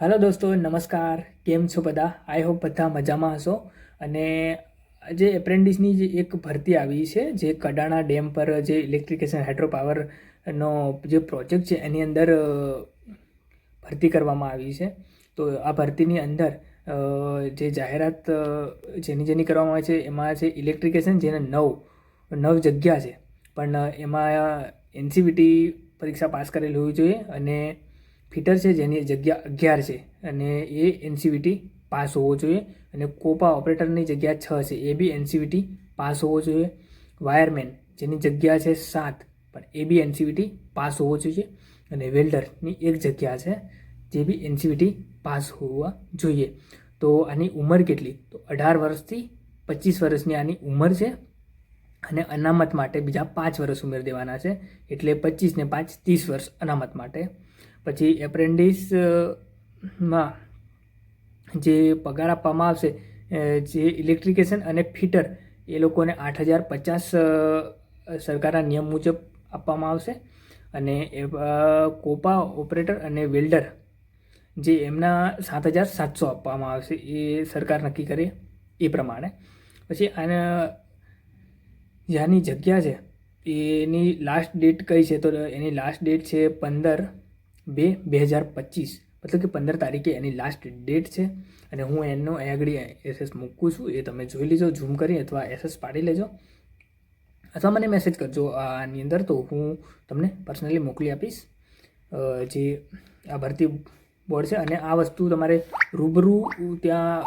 હાલો દોસ્તો, નમસ્કાર. કેમ છો બધા? આઈ હોપ બધા મજામાં હશો. અને જે એપ્રેન્ટિસની જે એક ભરતી આવી છે, જે કડાણા ડેમ પર જે ઇલેક્ટ્રિકેશન હાઇડ્રો પાવરનો જે પ્રોજેક્ટ છે, એની અંદર ભરતી કરવામાં આવી છે. તો આ ભરતીની અંદર જે જાહેરાત જેની જેની કરવામાં આવે છે, એમાં છે ઇલેક્ટ્રિકેશન જેને નવ નવ જગ્યા છે. પણ એમાં એનસીવીટી પરીક્ષા પાસ કરેલી હોવી જોઈએ અને ફિટર છે, જેની જગ્યા અગિયાર છે. અને એ એનસીવીટી પાસ હોવો જોઈએ. અને કોપા ઓપરેટરની જગ્યા છ છે. એ બી એનસીવીટી પાસ હોવો જોઈએ. વાયરમેન, જેની જગ્યા છે સાત, પણ એ બી એનસીવીટી પાસ હોવો જોઈએ. અને વેલ્ડરની એક જગ્યા છે, જે બી એનસીવીટી પાસ હોવા જોઈએ. તો આની ઉંમર કેટલી? તો અઢાર વર્ષથી પચીસ વર્ષની આની ઉંમર છે. અને અનામત માટે બીજા પાંચ વર્ષ ઉમેર દેવાના છે. એટલે પચીસ ને પાંચ, ત્રીસ વર્ષ અનામત માટે. પછી એપ્રેન્ડિસમાં જે પગાર આપવામાં આવશે જે ઇલેક્ટ્રિકેશન અને ફિટર, એ લોકોને આઠ હજાર પચાસ સરકારના નિયમ મુજબ આપવામાં આવશે. અને કોપા ઓપરેટર અને વેલ્ડર, જે એમના સાત હજાર સાતસો આપવામાં આવશે, એ સરકાર નક્કી કરે એ પ્રમાણે. પછી આના, જ્યાંની જગ્યા છે, એની લાસ્ટ ડેટ કઈ છે? તો એની લાસ્ટ ડેટ છે પંદર બે બે હજાર પચીસ. મતલબ કે પંદર તારીખે એની લાસ્ટ ડેટ છે. અને હું એનો આગળ એસએસ મૂકું છું. એ તમે જોઈ લેજો ઝૂમ કરી અથવા એસએસ પાડી લેજો. અથવા મને મેસેજ કરજો. આની અંદર તો હું તમને પર્સનલી મોકલી આપીશ. જે આ ભરતી બોર્ડ છે અને આ વસ્તુ તમારે રૂબરૂ ત્યાં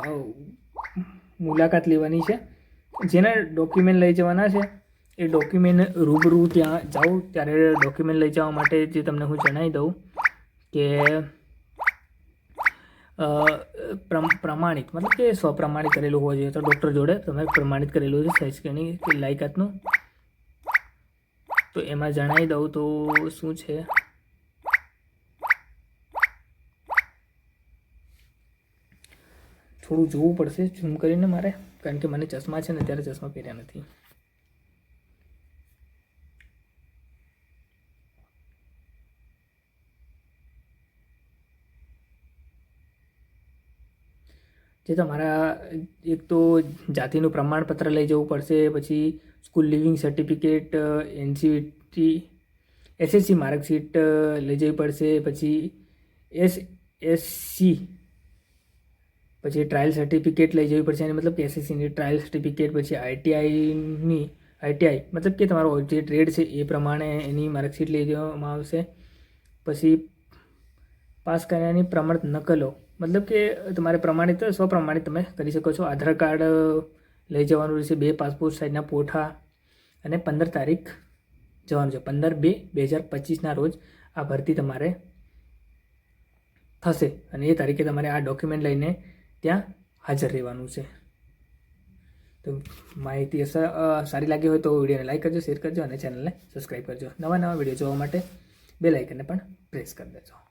મુલાકાત લેવાની છે. જેના ડોક્યુમેન્ટ લઈ જવાના છે, એ ડોક્યુમેન્ટ રૂબરૂ ત્યાં જાઉં ત્યારે ડોક્યુમેન્ટ લઈ જવા માટે જે તમને હું જણાવી દઉં કે પ્રમ- પ્રમાણિત મતલબ કે સ્વપ્રમાણિત કરેલું હોવું જોઈએ. તો ડૉક્ટર જોડે તમે પ્રમાણિત કરેલું છે શૈક્ષણિક કે લાયકાતનું? તો એમાં જણાવી દઉં તો શું છે? થોડું જોવું પડશે ઝૂમ કરીને મારે. કારણ કે મને ચશ્મા છે ને, ત્યારે ચશ્મા પહેર્યા નથી. જે તમારા, એક તો જાતિનું પ્રમાણપત્ર લઈ જવું પડશે, પછી school leaving certificate NCT SSC marksheet લઈ જવી પડશે, પછી એસ એસસી પછી ટ્રાયલ સર્ટિફિકેટ લઈ જવી પડશે અને મતલબ કે એસએસસીની ટ્રાયલ સર્ટિફિકેટ પછી આઈટીઆઈની આઈટીઆઈ મતલબ કે તમારો જે ટ્રેડ છે એ પ્રમાણે એની માર્કશીટ લઈ જવામાં આવશે. પછી પાસ કર્યાની પ્રમાણિત નકલો મતલબ કે તમારે પ્રમાણિત, સ્વપ્રમાણિત તમે કરી શકો છો. આધાર કાર્ડ લઈ જવાનું રહેશે, બે પાસપોર્ટ સાઇઝના પોઠા અને પંદર તારીખ જવાનું છે. પંદર બે બે હજાર પચીસના રોજ આ ભરતી તમારે થશે અને એ તારીખે તમારે આ ડોક્યુમેન્ટ લઈને ત્યાં હાજર રહેવાનું છે. તો માહિતી સારી લાગી હોય તો વિડીયોને લાઈક કરજો, શેર કરજો અને ચેનલને સબસ્ક્રાઈબ કરજો. નવા નવા વીડિયો જોવા માટે બે લાઇકનને પણ પ્રેસ કરી દેજો.